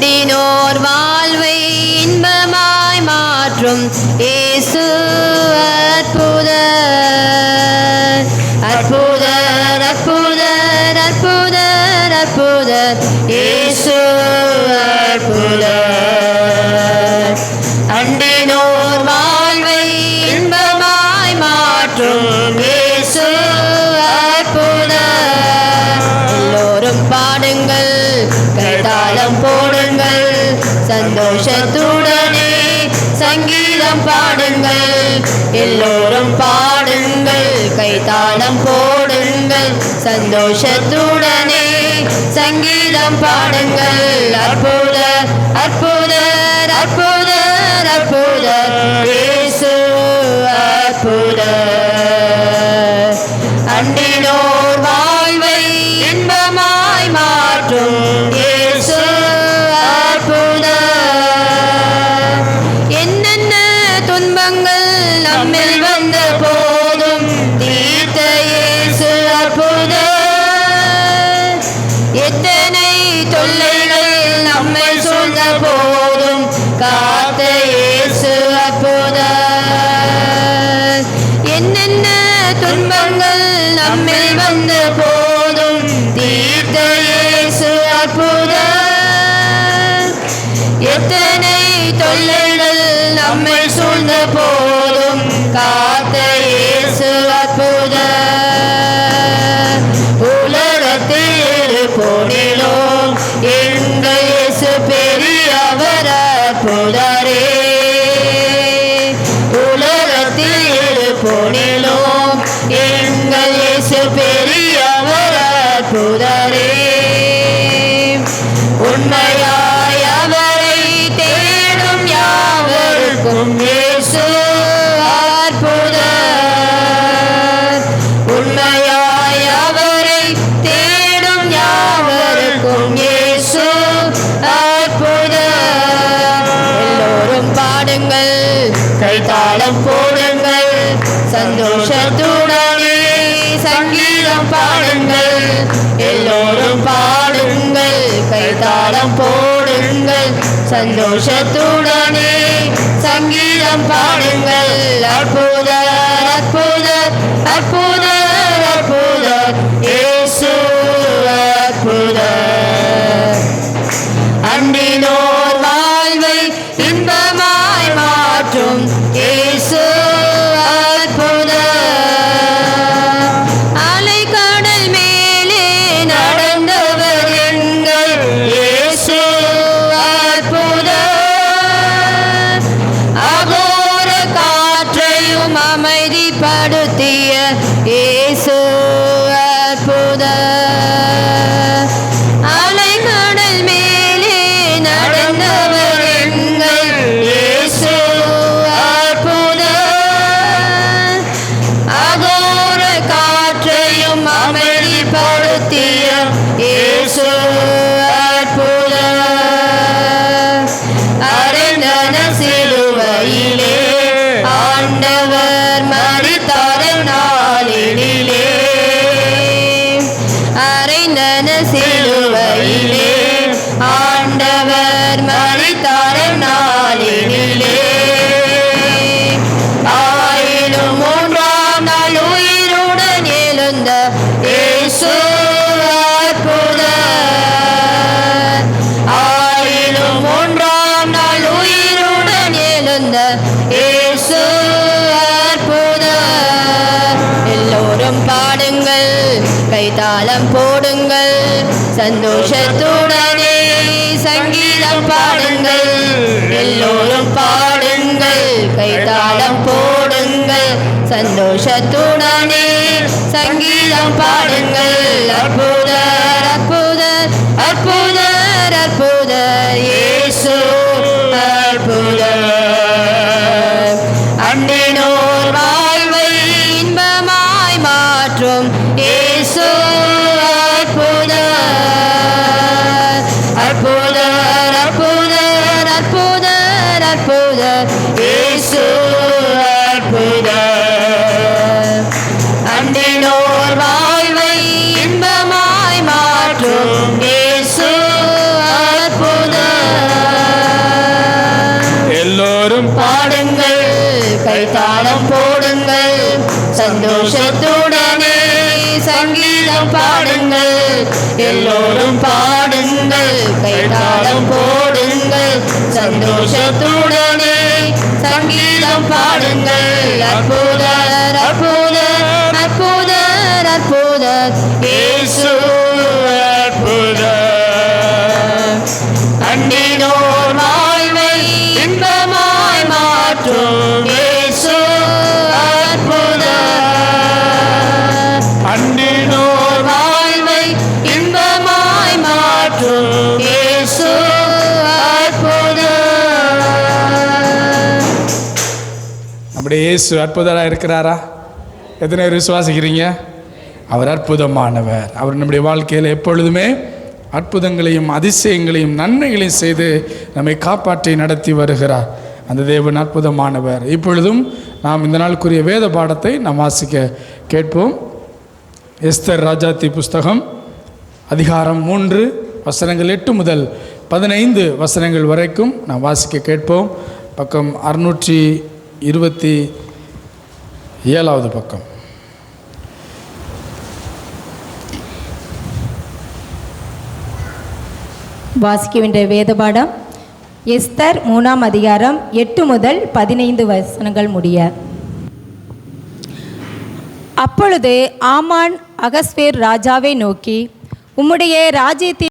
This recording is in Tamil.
அண்டினோர் வாழ்வை இன்பமாய் மாற்றும் ஏசு அற்புத. அற்புத அற்புத அற்புத அற்புத ஏசு பாடுங்கள் கைதாளம் போடுங்கள். சந்தோஷத்துடனே சங்கீதம் பாடுங்கள். அற்புத அற்புத அற்புத அற்புத. அற்புத. போதும். காத்த இயேசு அற்புதர் என்னென்ன துன்பங்கள் நம்மில் வந்த போதும். தீர்த்த இயேசு அற்புதர் எத்தனை தொல்லைகள் நம்மை சூழ்ந்த போதும். காத்த அற்புதரே உலகத்தில் போனிலும் எங்கள் பெரியவர் அற்புதரே கைத்தாளம் போடுங்கள். சந்தோஷத்துடனே சங்கீதம் பாடுங்கள். எல்லோரும் பாடுங்கள். கைத்தாளம் போடுங்கள். சந்தோஷத்துடனே சங்கீதம் பாடுங்கள். அற்புத அற்புத அற்புத அற்புத ஏ சந்தோஷத்துடனே சங்கீதம் பாடுங்கள். எல்லோரும் பாடுங்கள். கைதாளம் போடுங்கள். சந்தோஷத்துடனே சங்கீதம் பாடுங்கள். அற்புதர் அற்புதர் அற்புதர் அற்புதர் ஏசு அற்புதர். அண்டினோர் வாழ்வை இன்பமாய் மாற்றும் ஏசோ எல்லோரும் பாடுங்கள். கைத்தாளம் போடுங்கள். சந்தோஷத்துடனே சங்கீதம் பாடுங்கள். எல்லோரும் பாடுங்கள். கைத்தாளம் போடுங்கள். சந்தோஷத்துடனே சங்கீதம் பாடுங்கள். அற்புதர் அற்புதர் அற்புதர் அற்புதர். ஏ நம்முடைய இயேசு அற்புதராக இருக்கிறாரா? எத்தனை பேர் விசுவாசிக்கிறீங்க? அவர் அற்புதமானவர். அவர் நம்முடைய வாழ்க்கையில் எப்பொழுதுமே அற்புதங்களையும் அதிசயங்களையும் நன்மைகளையும் செய்து நம்மை காப்பாற்றி நடத்தி வருகிறார். அந்த தேவன் அற்புதமானவர். இப்பொழுதும் நாம் இந்த நாளுக்குரிய வேத பாடத்தை நாம் வாசிக்க கேட்போம். எஸ்தர் ராஜாத்தி புஸ்தகம் அதிகாரம் மூன்று வசனங்கள் எட்டு முதல் பதினைந்து வசனங்கள் வரைக்கும் நாம் வாசிக்க கேட்போம். பக்கம் அறுநூற்றி இருபத்தி ஏழாவது பக்கம். வாசிக்க வேண்டிய வேதபாடம் எஸ்தர் மூணாம் அதிகாரம் எட்டு முதல் பதினைந்து வசனங்கள் முடிய. அப்பொழுது ஆமான் அகஸ்வேர் ராஜாவை நோக்கி உம்முடைய ராஜ்யத்தின்